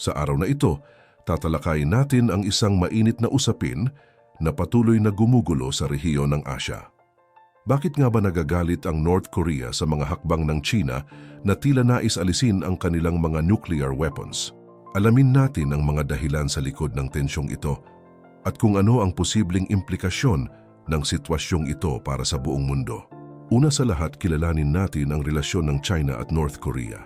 Sa araw na ito, tatalakayin natin ang isang mainit na usapin na patuloy na gumugulo sa rehiyon ng Asya. Bakit nga ba nagagalit ang North Korea sa mga hakbang ng China na tila nais alisin ang kanilang mga nuclear weapons? Alamin natin ang mga dahilan sa likod ng tensyong ito at kung ano ang posibleng implikasyon ng sitwasyong ito para sa buong mundo. Una sa lahat, kilalanin natin ang relasyon ng China at North Korea.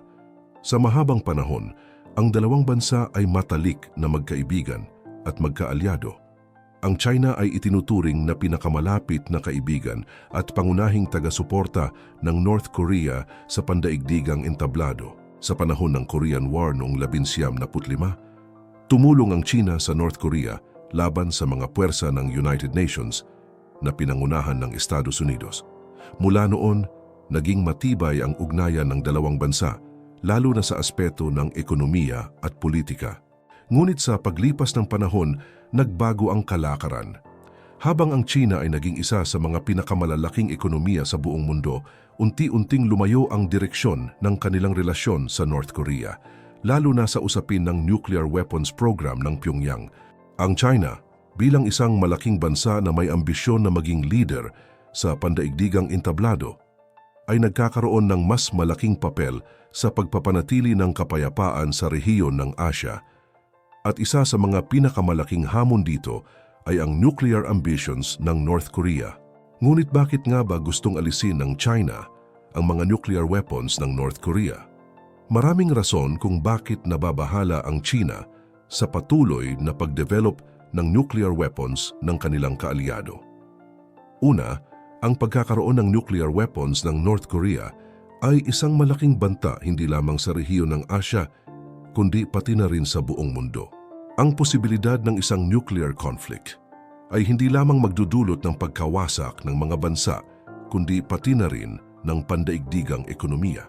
Sa mahabang panahon, ang dalawang bansa ay matalik na magkaibigan at magkaalyado. Ang China ay itinuturing na pinakamalapit na kaibigan at pangunahing taga-suporta ng North Korea sa pandaigdigang entablado. Sa panahon ng Korean War noong 1975, tumulong ang China sa North Korea laban sa mga puwersa ng United Nations na pinangunahan ng Estados Unidos. Mula noon, naging matibay ang ugnayan ng dalawang bansa, lalo na sa aspeto ng ekonomiya at politika. Ngunit sa paglipas ng panahon, nagbago ang kalakaran. Habang ang China ay naging isa sa mga pinakamalalaking ekonomiya sa buong mundo, unti-unting lumayo ang direksyon ng kanilang relasyon sa North Korea, lalo na sa usapin ng nuclear weapons program ng Pyongyang. Ang China, bilang isang malaking bansa na may ambisyon na maging leader sa pandaigdigang entablado, ay nagkakaroon ng mas malaking papel sa pagpapanatili ng kapayapaan sa rehiyon ng Asya at isa sa mga pinakamalaking hamon dito ay ang nuclear ambitions ng North Korea. Ngunit bakit nga ba gustong alisin ng China ang mga nuclear weapons ng North Korea? Maraming rason kung bakit nababahala ang China sa patuloy na pagdevelop ng nuclear weapons ng kanilang kaalyado. Una, ang pagkakaroon ng nuclear weapons ng North Korea ay isang malaking banta hindi lamang sa rehiyon ng Asya kundi pati na rin sa buong mundo. Ang posibilidad ng isang nuclear conflict ay hindi lamang magdudulot ng pagkawasak ng mga bansa, kundi pati na rin ng pandaigdigang ekonomiya.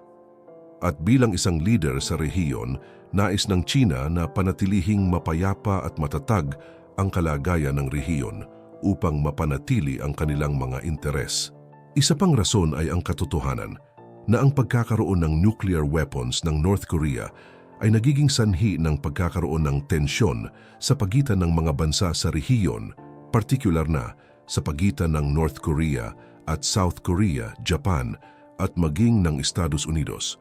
At bilang isang leader sa rehiyon, nais ng China na panatilihing mapayapa at matatag ang kalagayan ng rehiyon upang mapanatili ang kanilang mga interes. Isa pang rason ay ang katotohanan na ang pagkakaroon ng nuclear weapons ng North Korea ay nagiging sanhi ng pagkakaroon ng tensyon sa pagitan ng mga bansa sa rehiyon, partikular na sa pagitan ng North Korea at South Korea, Japan at maging ng Estados Unidos.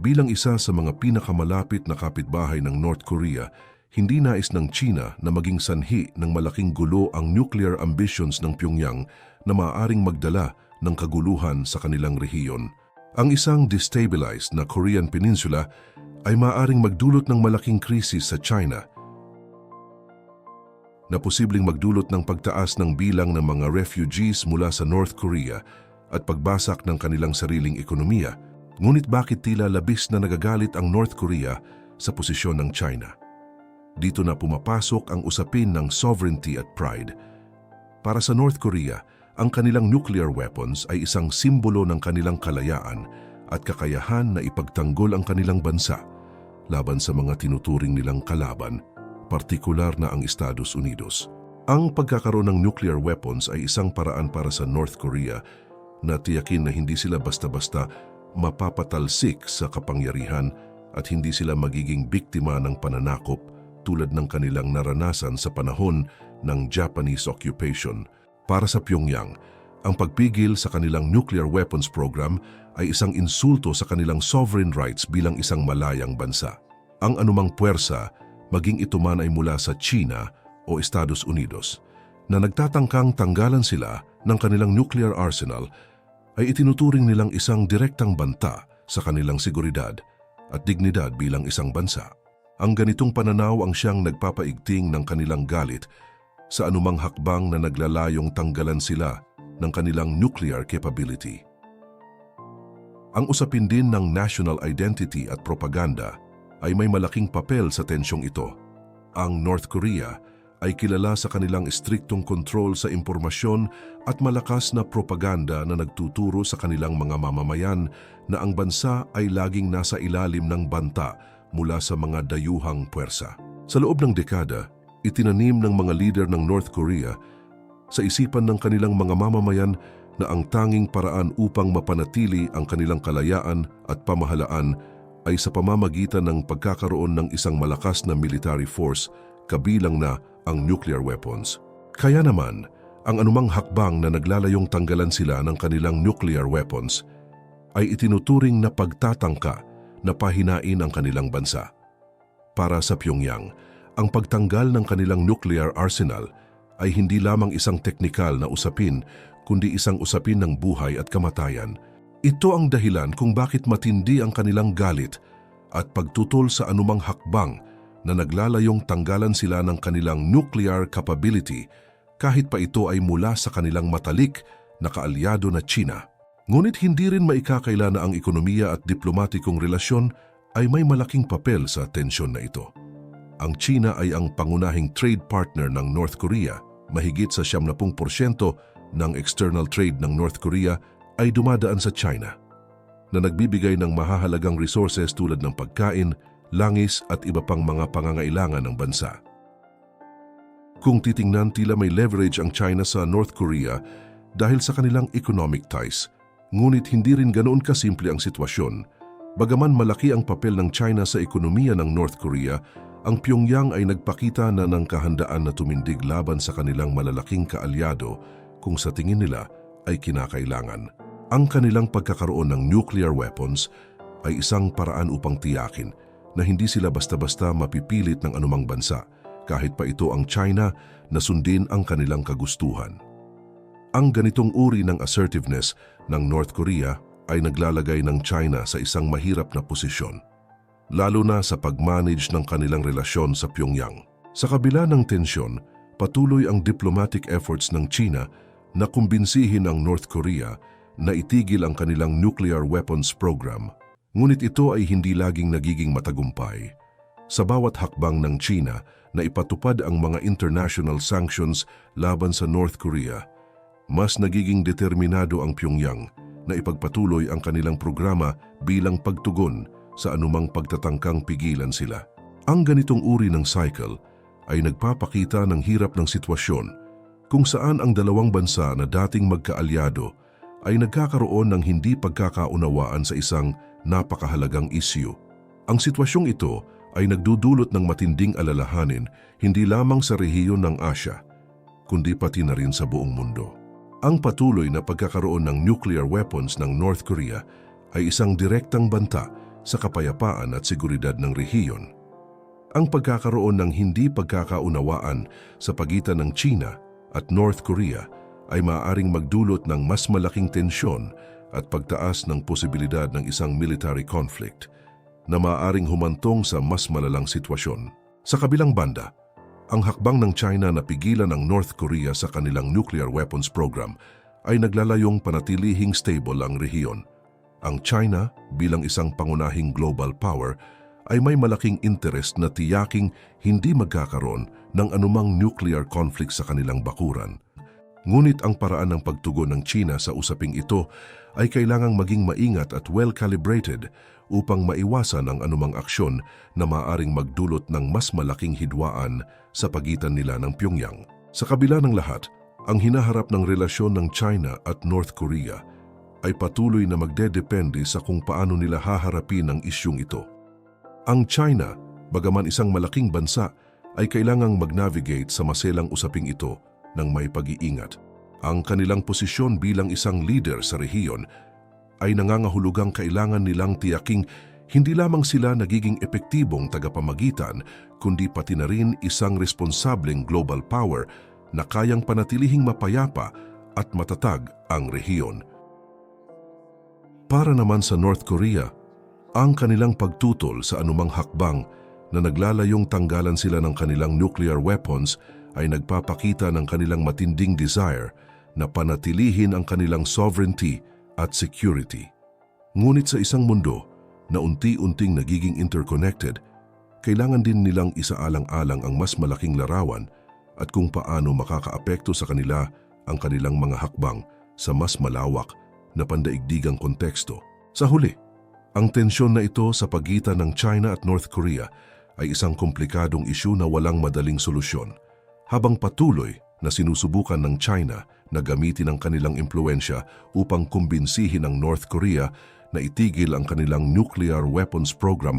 Bilang isa sa mga pinakamalapit na kapitbahay ng North Korea, hindi nais ng China na maging sanhi ng malaking gulo ang nuclear ambitions ng Pyongyang na maaaring magdala ng kaguluhan sa kanilang rehiyon. Ang isang destabilized na Korean Peninsula ay maaring magdulot ng malaking krisis sa China na posibleng magdulot ng pagtaas ng bilang ng mga refugees mula sa North Korea at pagbasak ng kanilang sariling ekonomiya. Ngunit bakit tila labis na nagagalit ang North Korea sa posisyon ng China? Dito na pumapasok ang usapin ng sovereignty at pride. Para sa North Korea, ang kanilang nuclear weapons ay isang simbolo ng kanilang kalayaan at kakayahan na ipagtanggol ang kanilang bansa laban sa mga tinuturing nilang kalaban, partikular na ang Estados Unidos. Ang pagkakaroon ng nuclear weapons ay isang paraan para sa North Korea na tiyakin na hindi sila basta-basta mapapatalsik sa kapangyarihan at hindi sila magiging biktima ng pananakop tulad ng kanilang naranasan sa panahon ng Japanese occupation. Para sa Pyongyang, ang pagpigil sa kanilang nuclear weapons program ay isang insulto sa kanilang sovereign rights bilang isang malayang bansa. Ang anumang puwersa, maging ito man ay mula sa China o Estados Unidos, na nagtatangkang tanggalan sila ng kanilang nuclear arsenal ay itinuturing nilang isang direktang banta sa kanilang seguridad at dignidad bilang isang bansa. Ang ganitong pananaw ang siyang nagpapaigting ng kanilang galit sa anumang hakbang na naglalayong tanggalan sila ng kanilang nuclear capability. Ang usapin din ng national identity at propaganda ay may malaking papel sa tensyong ito. Ang North Korea ay kilala sa kanilang striktong kontrol sa impormasyon at malakas na propaganda na nagtuturo sa kanilang mga mamamayan na ang bansa ay laging nasa ilalim ng banta mula sa mga dayuhang puwersa. Sa loob ng dekada, itinanim ng mga leader ng North Korea sa isipan ng kanilang mga mamamayan na ang tanging paraan upang mapanatili ang kanilang kalayaan at pamahalaan ay sa pamamagitan ng pagkakaroon ng isang malakas na military force kabilang na ang nuclear weapons. Kaya naman, ang anumang hakbang na naglalayong tanggalan sila ng kanilang nuclear weapons ay itinuturing na pagtatangka na pahinain ang kanilang bansa. Para sa Pyongyang, ang pagtanggal ng kanilang nuclear arsenal ay hindi lamang isang teknikal na usapin kundi isang usapin ng buhay at kamatayan. Ito ang dahilan kung bakit matindi ang kanilang galit at pagtutol sa anumang hakbang na naglalayong tanggalan sila ng kanilang nuclear capability kahit pa ito ay mula sa kanilang matalik na kaalyado na China. Ngunit hindi rin maikakaila na ang ekonomiya at diplomatikong relasyon ay may malaking papel sa tensyon na ito. Ang China ay ang pangunahing trade partner ng North Korea. Mahigit sa 70% ng external trade ng North Korea ay dumadaan sa China na nagbibigay ng mahahalagang resources tulad ng pagkain, langis at iba pang mga pangangailangan ng bansa. Kung titingnan tila may leverage ang China sa North Korea dahil sa kanilang economic ties, ngunit hindi rin ganoon kasimple ang sitwasyon. Bagaman malaki ang papel ng China sa ekonomiya ng North Korea, ang Pyongyang ay nagpakita na ng kahandaan na tumindig laban sa kanilang malalaking kaalyado kung sa tingin nila ay kinakailangan. Ang kanilang pagkakaroon ng nuclear weapons ay isang paraan upang tiyakin na hindi sila basta-basta mapipilit ng anumang bansa kahit pa ito ang China na sundin ang kanilang kagustuhan. Ang ganitong uri ng assertiveness ng North Korea ay naglalagay ng China sa isang mahirap na posisyon, lalo na sa pag-manage ng kanilang relasyon sa Pyongyang. Sa kabila ng tensyon, patuloy ang diplomatic efforts ng China na kumbinsihin ang North Korea na itigil ang kanilang nuclear weapons program. Ngunit ito ay hindi laging nagiging matagumpay. Sa bawat hakbang ng China na ipatupad ang mga international sanctions laban sa North Korea, mas nagiging determinado ang Pyongyang na ipagpatuloy ang kanilang programa bilang pagtugon sa anumang pagtatangkang pigilan sila. Ang ganitong uri ng cycle ay nagpapakita ng hirap ng sitwasyon kung saan ang dalawang bansa na dating magkaalyado ay nagkakaroon ng hindi pagkakaunawaan sa isang napakahalagang isyu. Ang sitwasyong ito ay nagdudulot ng matinding alalahanin hindi lamang sa rehiyon ng Asya, kundi pati na rin sa buong mundo. Ang patuloy na pagkakaroon ng nuclear weapons ng North Korea ay isang direktang banta sa kapayapaan at seguridad ng rehiyon. Ang pagkakaroon ng hindi pagkakaunawaan sa pagitan ng China at North Korea ay maaaring magdulot ng mas malaking tensyon at pagtaas ng posibilidad ng isang military conflict na maaaring humantong sa mas malalang sitwasyon. Sa kabilang banda, ang hakbang ng China na pigilan ang North Korea sa kanilang nuclear weapons program ay naglalayong panatilihing stable ang rehiyon. Ang China, bilang isang pangunahing global power, ay may malaking interest na tiyaking hindi magkakaroon ng anumang nuclear conflict sa kanilang bakuran. Ngunit ang paraan ng pagtugon ng China sa usaping ito ay kailangang maging maingat at well-calibrated upang maiwasan ang anumang aksyon na maaring magdulot ng mas malaking hidwaan sa pagitan nila ng Pyongyang. Sa kabila ng lahat, ang hinaharap ng relasyon ng China at North Korea ay patuloy na magdedepende sa kung paano nila haharapin ang isyung ito. Ang China, bagaman isang malaking bansa, ay kailangang mag-navigate sa maselang usaping ito ng may pag-iingat. Ang kanilang posisyon bilang isang leader sa rehiyon ay nangangahulugang kailangan nilang tiyaking hindi lamang sila nagiging epektibong tagapamagitan, kundi pati na rin isang responsableng global power na kayang panatilihing mapayapa at matatag ang rehiyon. Para naman sa North Korea, ang kanilang pagtutol sa anumang hakbang na naglalayong tanggalan sila ng kanilang nuclear weapons ay nagpapakita ng kanilang matinding desire na panatilihin ang kanilang sovereignty at security. Ngunit sa isang mundo na unti-unting nagiging interconnected, kailangan din nilang isaalang-alang ang mas malaking larawan at kung paano makakaapekto sa kanila ang kanilang mga hakbang sa mas malawak na pandaigdigang konteksto. Sa huli, ang tensyon na ito sa pagitan ng China at North Korea ay isang komplikadong isyu na walang madaling solusyon. Habang patuloy na sinusubukan ng China na gamitin ang kanilang impluensya upang kumbinsihin ang North Korea na itigil ang kanilang nuclear weapons program,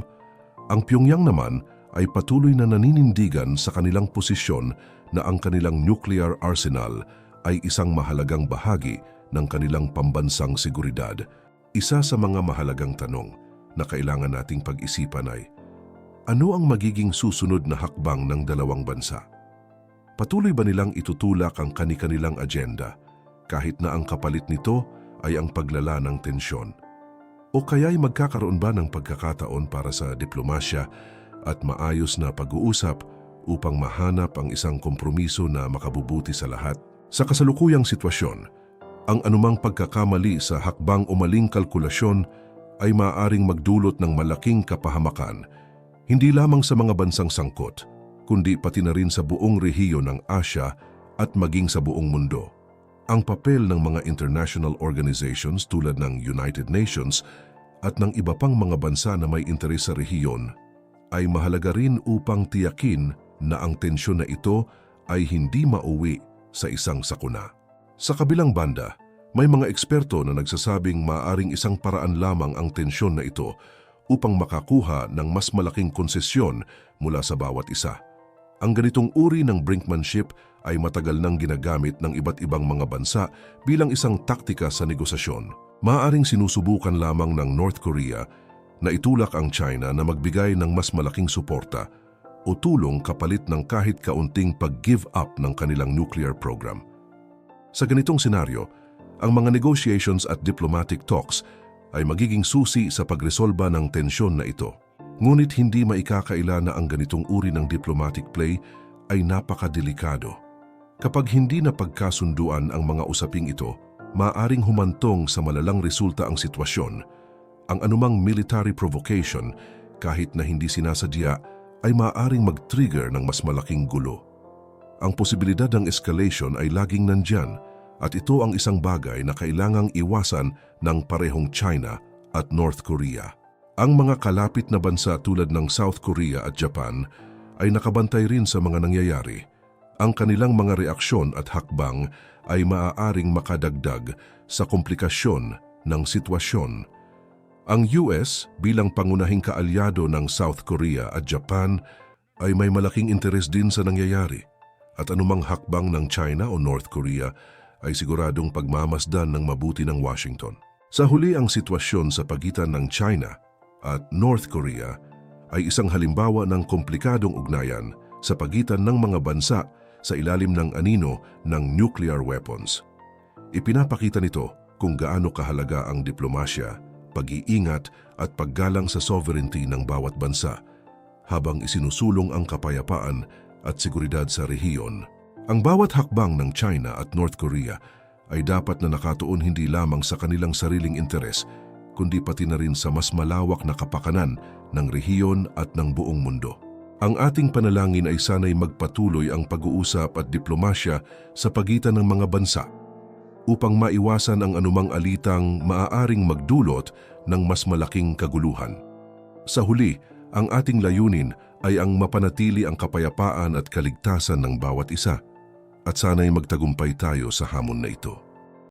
ang Pyongyang naman ay patuloy na naninindigan sa kanilang posisyon na ang kanilang nuclear arsenal ay isang mahalagang bahagi ng kanilang pambansang seguridad. Isa sa mga mahalagang tanong na kailangan nating pag-isipan ay, ano ang magiging susunod na hakbang ng dalawang bansa? Patuloy ba nilang itutulak ang kani-kanilang agenda kahit na ang kapalit nito ay ang paglala ng tensyon? O kaya'y magkakaroon ba ng pagkakataon para sa diplomasya at maayos na pag-uusap upang mahanap ang isang kompromiso na makabubuti sa lahat? Sa kasalukuyang sitwasyon, ang anumang pagkakamali sa hakbang o maling kalkulasyon ay maaaring magdulot ng malaking kapahamakan, hindi lamang sa mga bansang sangkot, kundi pati na rin sa buong rehiyon ng Asya at maging sa buong mundo. Ang papel ng mga international organizations tulad ng United Nations at ng iba pang mga bansa na may interes sa rehiyon ay mahalaga rin upang tiyakin na ang tensyon na ito ay hindi mauwi sa isang sakuna. Sa kabilang banda, may mga eksperto na nagsasabing maaring isang paraan lamang ang tensyon na ito upang makakuha ng mas malaking konsesyon mula sa bawat isa. Ang ganitong uri ng brinkmanship ay matagal nang ginagamit ng iba't ibang mga bansa bilang isang taktika sa negosasyon. Maaring sinusubukan lamang ng North Korea na itulak ang China na magbigay ng mas malaking suporta o tulong kapalit ng kahit kaunting pag-give up ng kanilang nuclear program. Sa ganitong senaryo, ang mga negotiations at diplomatic talks ay magiging susi sa pagresolba ng tensyon na ito. Ngunit hindi maikakaila na ang ganitong uri ng diplomatic play ay napakadelikado. Kapag hindi na pagkasunduan ang mga usaping ito, maaring humantong sa malalang resulta ang sitwasyon. Ang anumang military provocation, kahit na hindi sinasadya, ay maaring mag-trigger ng mas malaking gulo. Ang posibilidad ng escalation ay laging nandyan at ito ang isang bagay na kailangang iwasan ng parehong China at North Korea. Ang mga kalapit na bansa tulad ng South Korea at Japan ay nakabantay rin sa mga nangyayari. Ang kanilang mga reaksyon at hakbang ay maaaring makadagdag sa komplikasyon ng sitwasyon. Ang US bilang pangunahing kaalyado ng South Korea at Japan ay may malaking interes din sa nangyayari at anumang hakbang ng China o North Korea ay siguradong pagmamasdan ng mabuti ng Washington. Sa huli ang sitwasyon sa pagitan ng China at North Korea ay isang halimbawa ng komplikadong ugnayan sa pagitan ng mga bansa sa ilalim ng anino ng nuclear weapons. Ipinapakita nito kung gaano kahalaga ang diplomasya, pag-iingat at paggalang sa sovereignty ng bawat bansa habang isinusulong ang kapayapaan at seguridad sa rehiyon. Ang bawat hakbang ng China at North Korea ay dapat na nakatuon hindi lamang sa kanilang sariling interes, kundi pati na rin sa mas malawak na kapakanan ng rehiyon at ng buong mundo. Ang ating panalangin ay sana'y magpatuloy ang pag-uusap at diplomasya sa pagitan ng mga bansa upang maiwasan ang anumang alitang maaaring magdulot ng mas malaking kaguluhan. Sa huli, ang ating layunin ay ang mapanatili ang kapayapaan at kaligtasan ng bawat isa at sana'y magtagumpay tayo sa hamon na ito.